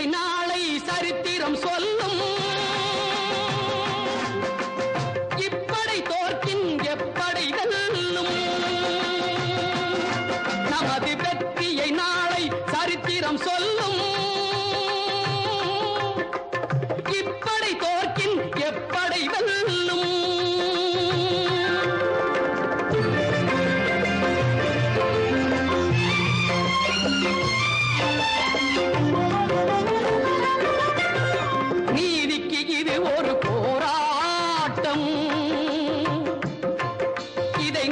இதை நாளை சரித்திரம் சொல்லும். இப்படை தோற்கின் எப்படை வெல்லும் நமது வெற்றியை நாளை சரித்திரம் சொல்லும்.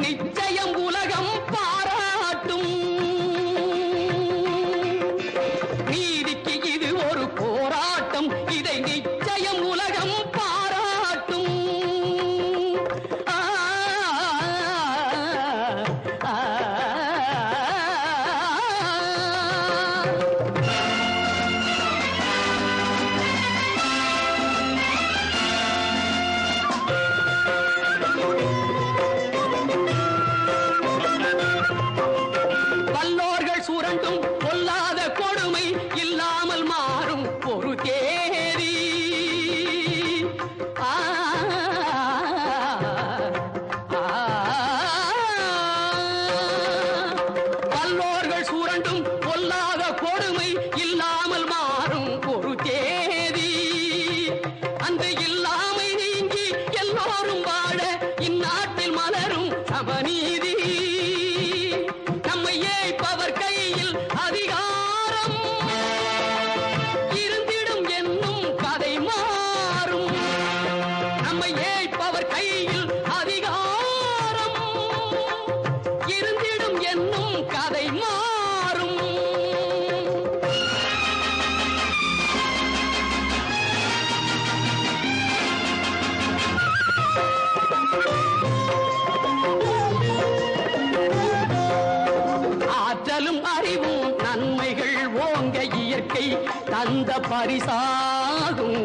இதை என்னும் கதை மாறும். ஆற்றலும் அறிவும் நன்மைகள் ஓங்க இயற்கை தந்த பரிசாகும்.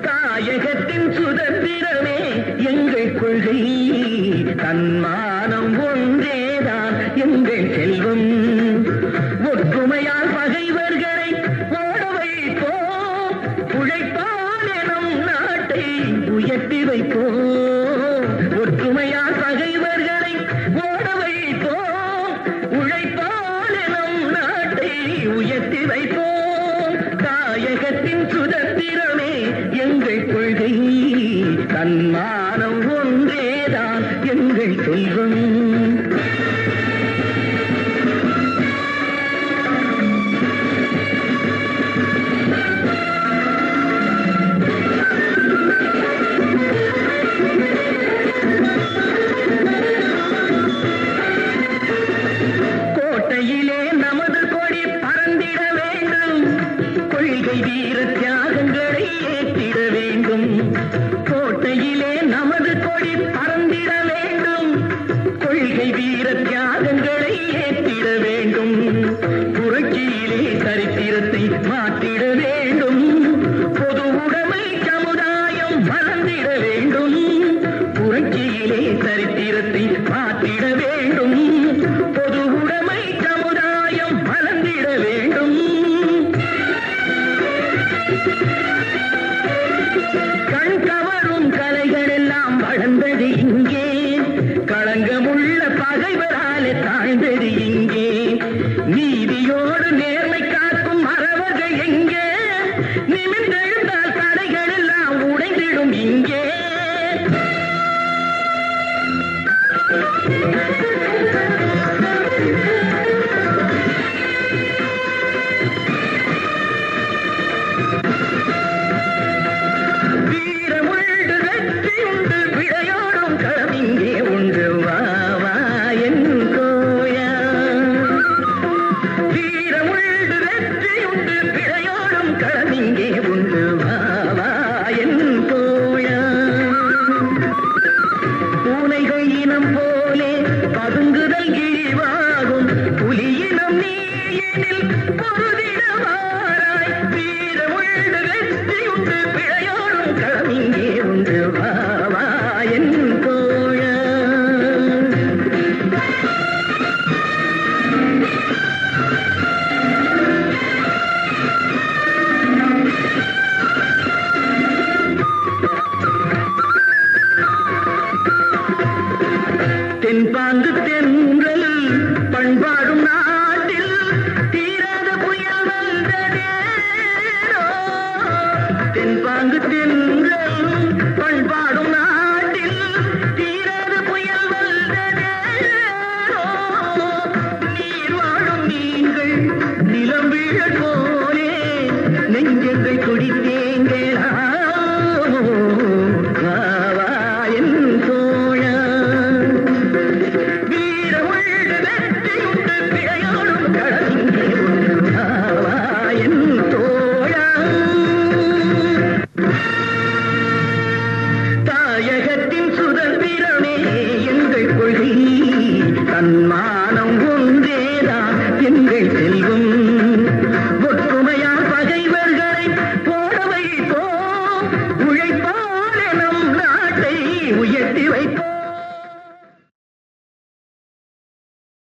தாயகத்தின் சுதந்திரமே எங்கள் கொள்கை. தன்மானம் ஒன்றேதான் எங்கள் செல்வம். ஒற்றுமையால் பகைவர்களை ஓட வைப்போம் உழைப்பால் எனும் நாட்டை உயர்த்தி வைப்போம் ஒற்றுமையால் பகைவர்களை ஓட வைப்போம் உழைப்பால் எனும் நாட்டை உயர்த்தி வைப்போம் பறந்திட வேண்டும். கொள்கை வீர தியாகங்களை ஏற்றிட வேண்டும். புரட்சியிலே சரித்திரத்தை மாற்றிட வேண்டும். பொது உடைமை சமுதாயம் வளர்ந்திட வேண்டும். புரட்சியிலே சரித்திரத்தை Name it. என் பாங்கு